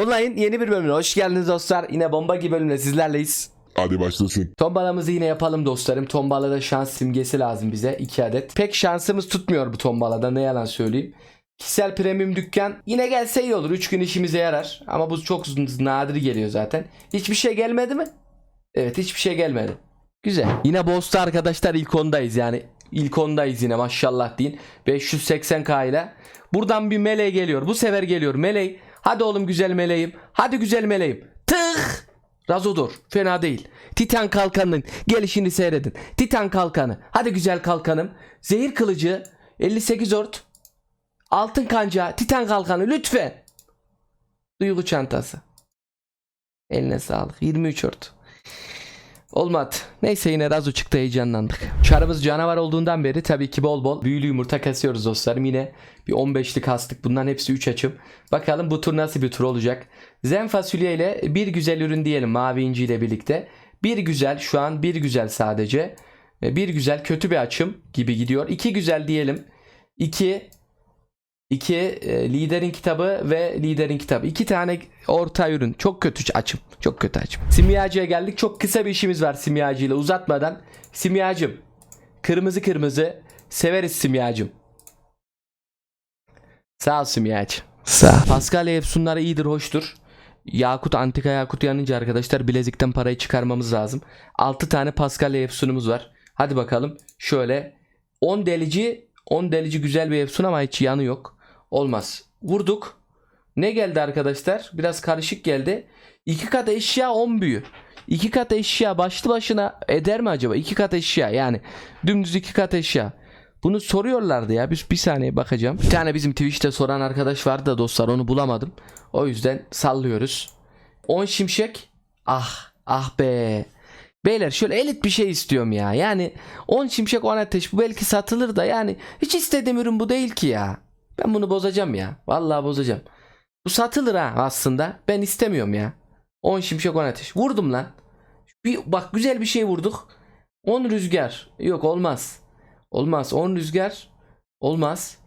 Online yeni bir bölümüne hoş geldiniz dostlar. Yine bomba gibi bölümle sizlerleyiz. Hadi başlasın. Tombalamızı yine yapalım dostlarım. Tombalada şans simgesi lazım bize 2 adet. Pek şansımız tutmuyor bu tombalada ne yalan söyleyeyim. Kişisel premium dükkan yine gelse iyi olur. 3 gün işimize yarar. Ama bu çok nadir geliyor zaten. Hiçbir şey gelmedi mi? Evet hiçbir şey gelmedi. Güzel. Yine Boss'ta arkadaşlar ilk ondayız yani. İlk ondayız yine maşallah deyin. 580k ile. Buradan bir meleğe geliyor. Bu sefer geliyor meleği. Hadi oğlum güzel meleğim. Hadi güzel meleğim. Tık. Razodor. Fena değil. Titan kalkanının gelişini seyredin. Titan kalkanı. Hadi güzel kalkanım. Zehir kılıcı. 58 ort. Altın kanca. Titan kalkanı lütfen. Duygu çantası. Eline sağlık. 23 ort. Olmadı. Neyse yine Razo çıktı heyecanlandık. Çarımız canavar olduğundan beri tabii ki bol bol büyülü yumurta kasıyoruz dostlarım. Yine bir 15'lik kastık. Bunların hepsi 3 açım. Bakalım bu tur nasıl bir tur olacak. Zen fasulye ile bir güzel ürün diyelim mavi inci ile birlikte. Bir güzel şu an bir güzel sadece. Bir güzel kötü bir açım gibi gidiyor. İki güzel diyelim. İki 2 liderin kitabı ve liderin kitabı. İki tane orta ürün. Çok kötü açım. Çok kötü açım. Simyacıya geldik. Çok kısa bir işimiz var simyacı ile uzatmadan. Simyacım. Kırmızı kırmızı. Severiz simyacım. Sağ ol simyacı. Sağ ol. Paskalya efsunları iyidir, hoştur. Yakut, antika yakut yanınca arkadaşlar bilezikten parayı çıkarmamız lazım. 6 tane Paskalya efsunumuz var. Hadi bakalım. Şöyle 10 delici 10 delici güzel bir efsun ama hiç yanı yok. Olmaz. Vurduk. Ne geldi arkadaşlar? Biraz karışık geldi. 2 kat eşya 10 büyü. 2 kat eşya başlı başına eder mi acaba? 2 kat eşya yani dümdüz 2 kat eşya. Bunu soruyorlardı ya. Bir, bir saniye bakacağım. Bir tane bizim Twitch'te soran arkadaş vardı da dostlar onu bulamadım. O yüzden sallıyoruz. 10 şimşek. Ah ah be. Beyler şöyle elit bir şey istiyorum ya. Yani 10 şimşek 10 ateş bu belki satılır da yani hiç istediğim ürün bu değil ki ya. Ben bunu bozacağım ya. Vallahi bozacağım. Bu satılır ha aslında. Ben istemiyorum ya. 10 şimşek 10 ateş. Vurdum lan. Bir, bak güzel bir şey vurduk. 10 rüzgar. Yok olmaz. Olmaz. 10 rüzgar. Olmaz.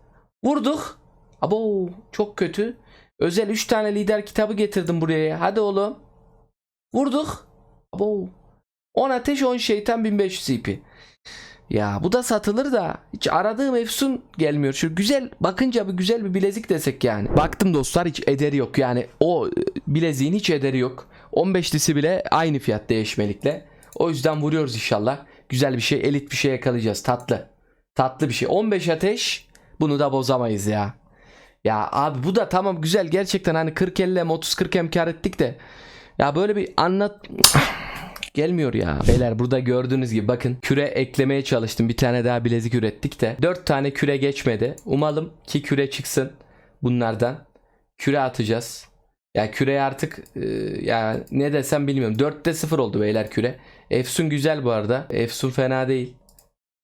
Vurduk. Abo çok kötü. Özel 3 tane lider kitabı getirdim buraya. Hadi oğlum. Vurduk. Abo. 10 ateş 10 şeytan 1500 IP. Ya bu da satılır da hiç aradığım efsun gelmiyor. Şu güzel bakınca bir güzel bir bilezik desek yani. Baktım dostlar hiç ederi yok. Yani o e, bileziğin hiç ederi yok. 15'lisi bile aynı fiyat değişmelikle. O yüzden vuruyoruz inşallah. Güzel bir şey, elit bir şey yakalayacağız. Tatlı. Tatlı bir şey. 15 ateş. Bunu da bozamayız ya. Ya abi bu da tamam güzel gerçekten hani 40 50 hem 30 40 hem kar ettik de. Ya böyle bir anlat Gelmiyor ya. Beyler burada gördüğünüz gibi bakın küre eklemeye çalıştım. Bir tane daha bilezik ürettik de. 4 tane küre geçmedi. Umalım ki küre çıksın bunlardan. Küre atacağız. Ya küre artık e, ya ne desem bilmiyorum. 4'te 0 oldu beyler küre. Efsun güzel bu arada. Efsun fena değil.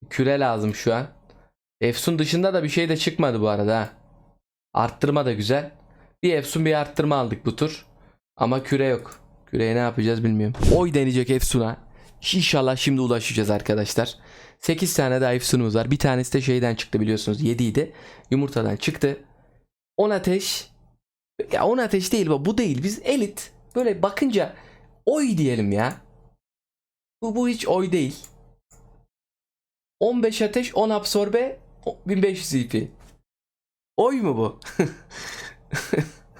Küre lazım şu an. Efsun dışında da bir şey de çıkmadı bu arada ha. Arttırma da güzel. Bir Efsun bir arttırma aldık bu tur. Ama küre yok. Küreye ne yapacağız bilmiyorum. Oy deneyecek Efsun'a. İnşallah şimdi ulaşacağız arkadaşlar. 8 tane daha Efsun'umuz var. Bir tanesi de şeyden çıktı biliyorsunuz. 7 idi. Yumurtadan çıktı. 10 ateş. Ya 10 ateş değil. Bu değil. Biz elit. Böyle bakınca oy diyelim ya. Bu, bu hiç oy değil. 15 ateş 10 absorbe 1500 IP. Oy mu bu?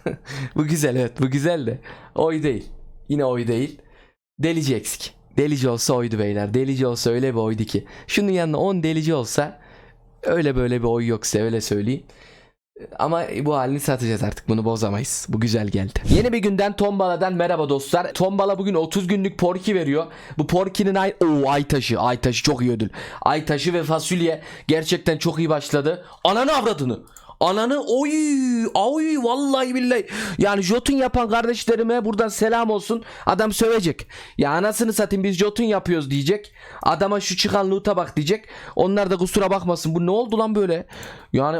bu güzel evet bu güzel de. Oy değil. Yine oy değil. Delici eksik. Delici olsa oydu beyler. Delici olsa öyle bir oydu ki. Şunun yanına 10 delici olsa öyle böyle bir oy yoksa öyle söyleyeyim. Ama bu halini satacağız artık bunu bozamayız. Bu güzel geldi. Yeni bir günden Tombala'dan merhaba dostlar. Tombala bugün 30 günlük porki veriyor. Bu porkinin ay Oo, ay taşı. Ay taşı çok iyi ödül. Ay taşı ve fasulye gerçekten çok iyi başladı. Ananı avradını. Ananı oy oy vallahi billahi. Yani jotun yapan kardeşlerime buradan selam olsun. Adam sövecek. Ya anasını satayım biz jotun yapıyoruz diyecek. Adama şu çıkan loot'a bak diyecek. Onlar da kusura bakmasın. Bu ne oldu lan böyle? Yani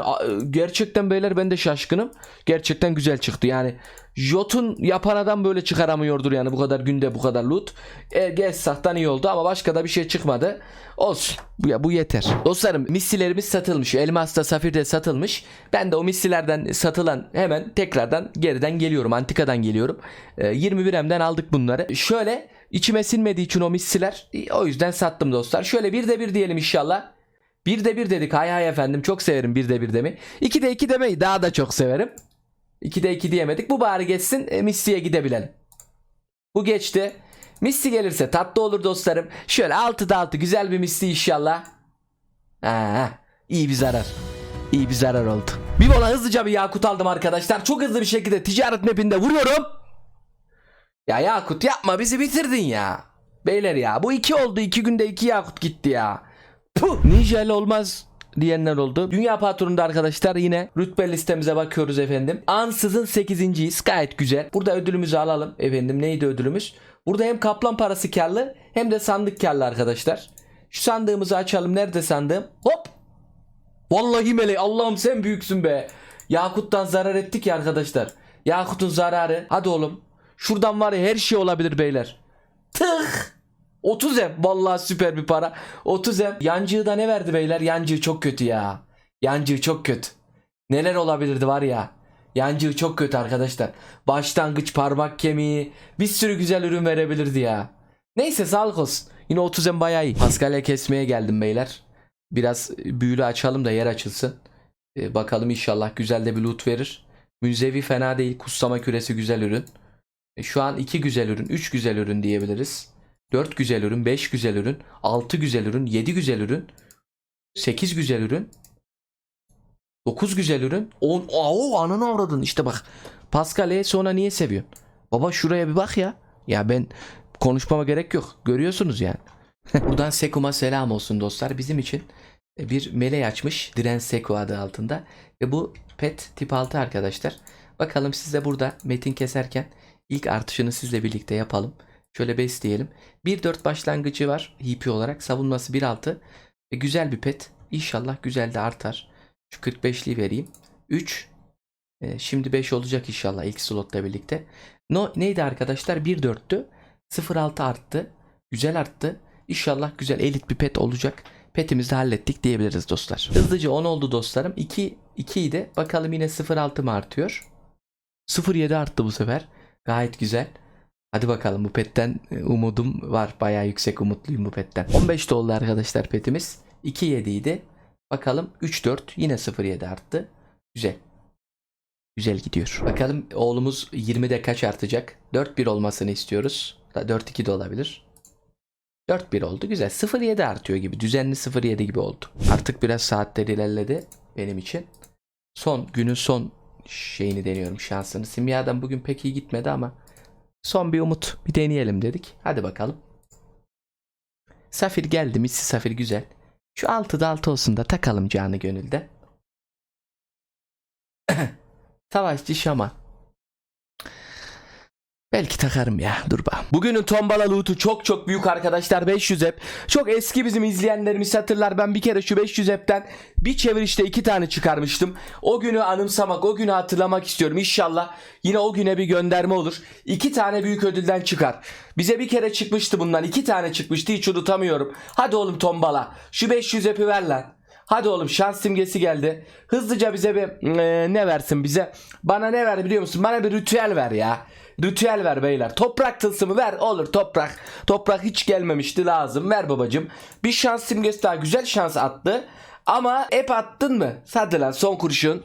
gerçekten beyler ben de şaşkınım. Gerçekten güzel çıktı. Yani Jotun yapan adam böyle çıkaramıyordur yani bu kadar günde bu kadar loot. E, Gessah'tan iyi oldu ama başka da bir şey çıkmadı. Olsun. Bu, ya, bu yeter. Dostlarım missilerimiz satılmış. Elmas'ta Safir'de satılmış. Ben de o missilerden satılan hemen tekrardan geriden geliyorum. Antikadan geliyorum. E, 21M'den aldık bunları. Şöyle içime sinmediği için o missiler e, o yüzden sattım dostlar. Şöyle bir de bir diyelim inşallah. Bir de bir dedik hay hay efendim çok severim bir de bir demi. İki de iki demeyi daha da çok severim. 2'de 2 diyemedik. Bu bari geçsin. E, Misty'ye gidebilelim. Bu geçti. Misty gelirse tatlı olur dostlarım. Şöyle 6'da 6 güzel bir Misty inşallah. Ha, iyi bir zarar. İyi bir zarar oldu. Bir bola hızlıca bir Yakut aldım arkadaşlar. Çok hızlı bir şekilde ticaret mapinde vuruyorum. Ya Yakut yapma bizi bitirdin ya. Beyler ya bu 2 oldu. 2 günde 2 Yakut gitti ya. Puh, Ninja ile olmaz diyenler oldu. Dünya patronunda arkadaşlar yine rütbe listemize bakıyoruz efendim. Ansızın 8.yiz. Gayet güzel. Burada ödülümüzü alalım efendim. Neydi ödülümüz? Burada hem kaplan parası karlı hem de sandık karlı arkadaşlar. Şu sandığımızı açalım. Nerede sandığım? Hop. Vallahi meleği Allah'ım sen büyüksün be. Yakut'tan zarar ettik ya arkadaşlar. Yakut'un zararı. Hadi oğlum. Şuradan var ya her şey olabilir beyler. Tık. 30 em. Vallahi süper bir para. 30 em. Yancığı da ne verdi beyler? Yancığı çok kötü ya. Yancığı çok kötü. Neler olabilirdi var ya. Yancığı çok kötü arkadaşlar. Başlangıç parmak kemiği. Bir sürü güzel ürün verebilirdi ya. Neyse sağlık olsun. Yine 30 em bayağı iyi. Paskalya kesmeye geldim beyler. Biraz büyülü açalım da yer açılsın. Ee, bakalım inşallah güzel de bir loot verir. Münzevi fena değil. Kutsama küresi güzel ürün. E, şu an 2 güzel ürün, 3 güzel ürün diyebiliriz. 4 güzel ürün, 5 güzel ürün, 6 güzel ürün, 7 güzel ürün, 8 güzel ürün, 9 güzel ürün, 10 o ananı avradın işte bak. Pascal'e sonra niye seviyorsun? Baba şuraya bir bak ya. Ya ben konuşmama gerek yok. Görüyorsunuz yani. Buradan Sekum'a selam olsun dostlar. Bizim için bir meleği açmış. Diren Seku adı altında. Ve bu pet tip 6 arkadaşlar. Bakalım size burada metin keserken ilk artışını sizle birlikte yapalım. Şöyle besleyelim. 1-4 başlangıcı var HP olarak. Savunması 1-6. E, güzel bir pet. İnşallah güzel de artar. Şu 45'liği vereyim. 3. E, şimdi 5 olacak inşallah ilk slotta birlikte. No, neydi arkadaşlar? 1-4'tü. 0-6 arttı. Güzel arttı. İnşallah güzel elit bir pet olacak. Petimizi hallettik diyebiliriz dostlar. Hızlıca 10 oldu dostlarım. 2 2 idi. Bakalım yine 0-6 mı artıyor? 0-7 arttı bu sefer. Gayet güzel. Hadi bakalım bu petten e, umudum var. Bayağı yüksek umutluyum bu petten. 15 de oldu arkadaşlar petimiz. 2-7 idi. Bakalım 3-4 yine 0-7 arttı. Güzel. Güzel gidiyor. Bakalım oğlumuz 20'de kaç artacak? 4-1 olmasını istiyoruz. Da 4-2 de olabilir. 4-1 oldu. Güzel. 0-7 artıyor gibi. Düzenli 0-7 gibi oldu. Artık biraz saatler ilerledi benim için. Son günün son şeyini deniyorum şansını. Simya'dan bugün pek iyi gitmedi ama son bir umut. Bir deneyelim dedik. Hadi bakalım. Safir geldi. Missi Safir güzel. Şu 6'da 6 olsun da takalım canı gönülde. Savaşçı şaman. Belki takarım ya dur bak. Bugünün tombala loot'u çok çok büyük arkadaşlar 500 ep. Çok eski bizim izleyenlerimiz hatırlar ben bir kere şu 500 ep'ten bir çevirişte iki tane çıkarmıştım. O günü anımsamak o günü hatırlamak istiyorum İnşallah yine o güne bir gönderme olur. İki tane büyük ödülden çıkar. Bize bir kere çıkmıştı bundan iki tane çıkmıştı hiç unutamıyorum. Hadi oğlum tombala şu 500 ep'i ver lan. Hadi oğlum şans simgesi geldi. Hızlıca bize bir e, ne versin bize? Bana ne ver biliyor musun? Bana bir ritüel ver ya. Ritüel ver beyler. Toprak tılsımı ver. Olur toprak. Toprak hiç gelmemişti lazım. Ver babacım. Bir şans simgesi daha güzel şans attı. Ama ep attın mı? Hadi lan son kurşun.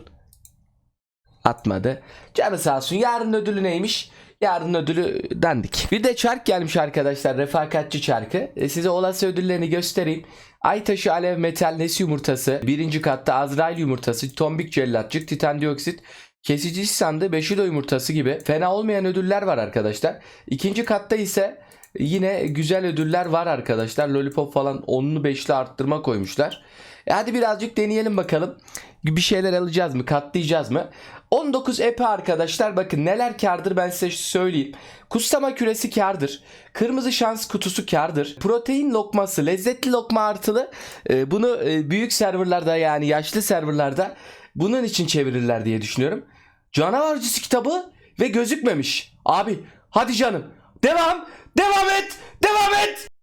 Atmadı. Canı sağ olsun. Yarın ödülü neymiş? Yarın ödülü dandik. Bir de çark gelmiş arkadaşlar. Refakatçi çarkı. E, size olası ödüllerini göstereyim. Ay taşı alev metal nes yumurtası. Birinci katta Azrail yumurtası. Tombik cellatçık. Titan dioksit. Kesici sandığı Beşido yumurtası gibi fena olmayan ödüller var arkadaşlar. İkinci katta ise yine güzel ödüller var arkadaşlar. Lollipop falan 10'lu 5'li arttırma koymuşlar. E hadi birazcık deneyelim bakalım. Bir şeyler alacağız mı? Katlayacağız mı? 19 epe arkadaşlar bakın neler kardır ben size söyleyeyim. Kuslama küresi kardır. Kırmızı şans kutusu kardır. Protein lokması lezzetli lokma artılı. E, bunu e, büyük serverlarda yani yaşlı serverlarda bunun için çevirirler diye düşünüyorum. Canavarcısı kitabı ve gözükmemiş. Abi hadi canım. Devam. Devam et. Devam et.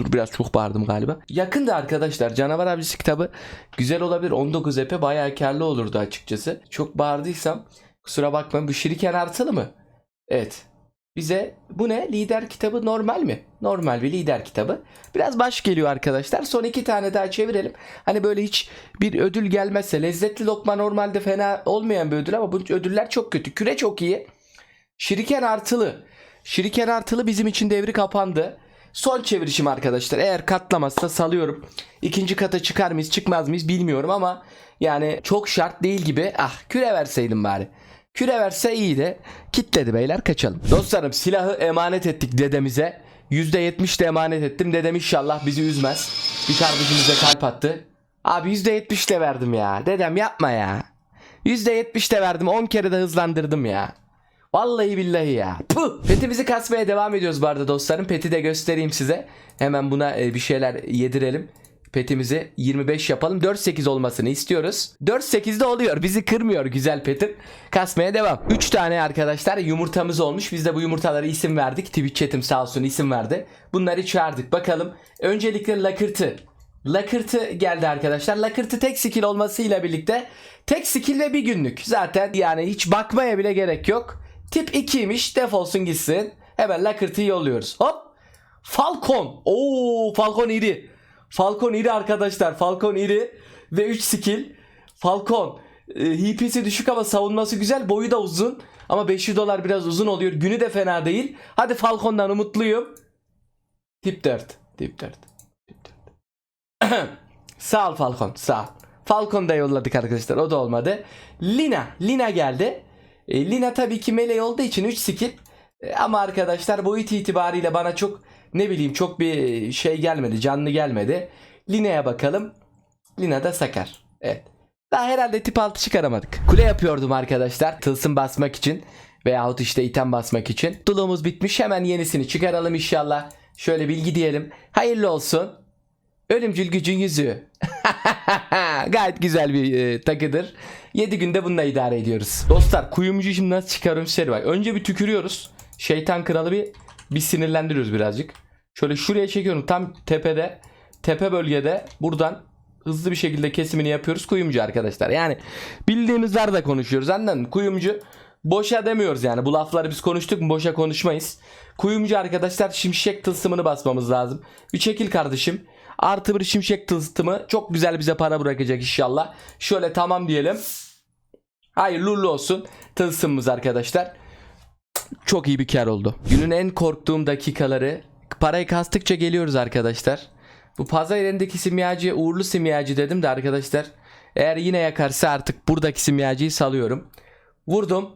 Dur biraz çok bağırdım galiba. Yakında arkadaşlar Canavar Avcısı kitabı güzel olabilir. 19 epe bayağı karlı olurdu açıkçası. Çok bağırdıysam kusura bakmayın. Bu şiriken artılı mı? Evet. Bize bu ne? Lider kitabı normal mi? Normal bir lider kitabı. Biraz baş geliyor arkadaşlar. Son iki tane daha çevirelim. Hani böyle hiç bir ödül gelmezse. Lezzetli lokma normalde fena olmayan bir ödül ama bu ödüller çok kötü. Küre çok iyi. Şiriken artılı. Şiriken artılı bizim için devri kapandı. Son çevirişim arkadaşlar. Eğer katlamazsa salıyorum. İkinci kata çıkar mıyız çıkmaz mıyız bilmiyorum ama yani çok şart değil gibi. Ah küre verseydim bari. Küre verse iyiydi. Kitledi beyler kaçalım. Dostlarım silahı emanet ettik dedemize. %70 de emanet ettim. Dedem inşallah bizi üzmez. Bir kardeşimize kalp attı. Abi %70 de verdim ya. Dedem yapma ya. %70 de verdim. 10 kere de hızlandırdım ya. Vallahi billahi ya. Puh. Petimizi kasmaya devam ediyoruz bu arada dostlarım. Peti de göstereyim size. Hemen buna e, bir şeyler yedirelim. Petimizi 25 yapalım. 4-8 olmasını istiyoruz. 4-8 de oluyor. Bizi kırmıyor güzel petim. Kasmaya devam. 3 tane arkadaşlar yumurtamız olmuş. Biz de bu yumurtalara isim verdik. Twitch chatim sağ olsun isim verdi. Bunları çağırdık. Bakalım. Öncelikle lakırtı. Lakırtı geldi arkadaşlar. Lakırtı tek skill olmasıyla birlikte tek skill ve bir günlük. Zaten yani hiç bakmaya bile gerek yok. Tip 2'ymiş defolsun gitsin. Hemen Lakırtı'yı yolluyoruz. Hop. Falcon. Oo Falcon iri. Falcon iri arkadaşlar. Falcon iri ve 3 skill. Falcon. E, HP'si düşük ama savunması güzel. Boyu da uzun. Ama 500 dolar biraz uzun oluyor. Günü de fena değil. Hadi Falcon'dan umutluyum. Tip 4. Tip 4. Tip 4. sağ ol Falcon. Sağ ol. Falcon da yolladık arkadaşlar. O da olmadı. Lina. Lina geldi. E, Lina tabii ki melee olduğu için 3 skill. E, ama arkadaşlar boyut itibariyle bana çok ne bileyim çok bir şey gelmedi. Canlı gelmedi. Lina'ya bakalım. Lina da sakar. Evet. Daha herhalde tip 6 çıkaramadık. Kule yapıyordum arkadaşlar. Tılsım basmak için. Veyahut işte item basmak için. Dulumuz bitmiş. Hemen yenisini çıkaralım inşallah. Şöyle bilgi diyelim. Hayırlı olsun. Ölümcül gücün yüzüğü. Gayet güzel bir e, takıdır. 7 günde bununla idare ediyoruz. Dostlar kuyumcu şimdi nasıl çıkarıyorum seri var. Önce bir tükürüyoruz. Şeytan kralı bir bir sinirlendiriyoruz birazcık. Şöyle şuraya çekiyorum tam tepede. Tepe bölgede buradan hızlı bir şekilde kesimini yapıyoruz kuyumcu arkadaşlar. Yani bildiğimiz da konuşuyoruz anladın mı? Kuyumcu boşa demiyoruz yani. Bu lafları biz konuştuk mu boşa konuşmayız. Kuyumcu arkadaşlar şimşek tılsımını basmamız lazım. Bir çekil kardeşim. Artı bir şimşek tılsımı çok güzel bize para bırakacak inşallah. Şöyle tamam diyelim. Hayırlı uğurlu olsun tılsımımız arkadaşlar. Çok iyi bir kar oldu. Günün en korktuğum dakikaları. Parayı kastıkça geliyoruz arkadaşlar. Bu pazar yerindeki simyacıya uğurlu simyacı dedim de arkadaşlar. Eğer yine yakarsa artık buradaki simyacıyı salıyorum. Vurdum.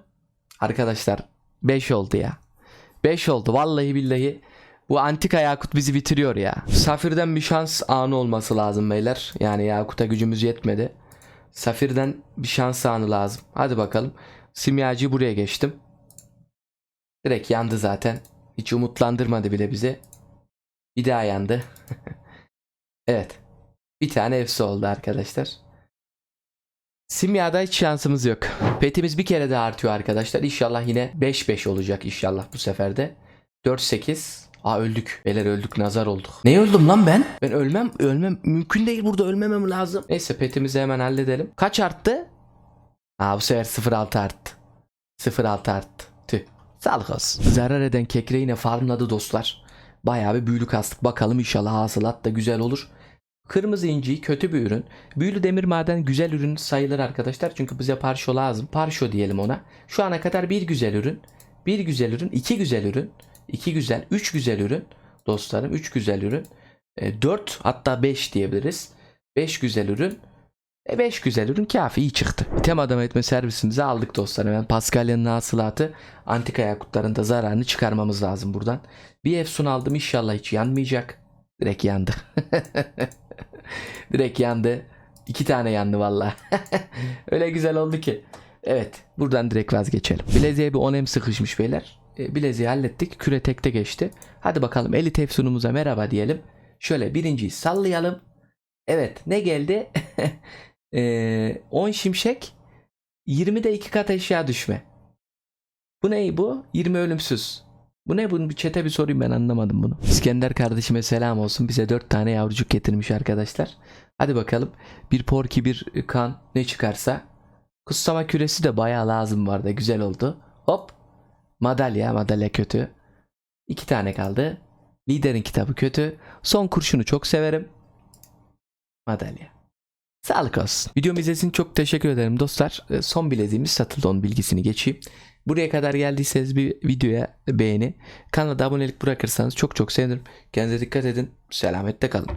Arkadaşlar 5 oldu ya. 5 oldu vallahi billahi. Bu antika yakut bizi bitiriyor ya. Safir'den bir şans anı olması lazım beyler. Yani yakuta gücümüz yetmedi. Safir'den bir şans anı lazım. Hadi bakalım. Simyacıyı buraya geçtim. Direkt yandı zaten. Hiç umutlandırmadı bile bizi. Bir daha yandı. evet. Bir tane efsi oldu arkadaşlar. Simyada hiç şansımız yok. Petimiz bir kere daha artıyor arkadaşlar. İnşallah yine 5-5 olacak inşallah bu sefer de. 4-8. Aa öldük. Beyler öldük nazar olduk. Ne öldüm lan ben? Ben ölmem ölmem mümkün değil burada ölmemem lazım. Neyse petimizi hemen halledelim. Kaç arttı? Aa bu sefer 0.6 arttı. 0.6 arttı. Tüh. Sağlık olsun. Zarar eden kekre yine farmladı dostlar. Bayağı bir büyülü kastık. Bakalım inşallah hasılat da güzel olur. Kırmızı inci kötü bir ürün. Büyülü demir maden güzel ürün sayılır arkadaşlar. Çünkü bize parşo lazım. Parşo diyelim ona. Şu ana kadar bir güzel ürün. Bir güzel ürün. iki güzel ürün. İki güzel. Üç güzel ürün. Dostlarım üç güzel ürün. E, dört hatta beş diyebiliriz. Beş güzel ürün. E 5 güzel ürün kafi iyi çıktı. İtem adam etme servisimizi aldık dostlar. Hemen Paskalya'nın hasılatı antika yakutların da zararını çıkarmamız lazım buradan. Bir efsun aldım inşallah hiç yanmayacak. Direkt yandı. Direkt yandı. İki tane yandı valla. Öyle güzel oldu ki. Evet buradan direkt vazgeçelim. Bileziğe bir 10M sıkışmış beyler. E, bileziği hallettik. Küre tekte geçti. Hadi bakalım elit efsunumuza merhaba diyelim. Şöyle birinciyi sallayalım. Evet ne geldi? Ee, 10 şimşek 20 de 2 kat eşya düşme. Bu ne bu? 20 ölümsüz. Bu ne bunun bir çete bir sorayım ben anlamadım bunu. İskender kardeşime selam olsun. Bize 4 tane yavrucuk getirmiş arkadaşlar. Hadi bakalım. Bir porki bir kan ne çıkarsa. Kutsama küresi de bayağı lazım vardı. Güzel oldu. Hop. Madalya. Madalya kötü. İki tane kaldı. Liderin kitabı kötü. Son kurşunu çok severim. Madalya. Sağlık olsun. Videomu izlediğiniz için çok teşekkür ederim dostlar. Ee, Son bileziğimiz satıldı onun bilgisini geçeyim. Buraya kadar geldiyseniz bir videoya beğeni. Kanala abonelik bırakırsanız çok çok sevinirim. Kendinize dikkat edin. Selamette kalın.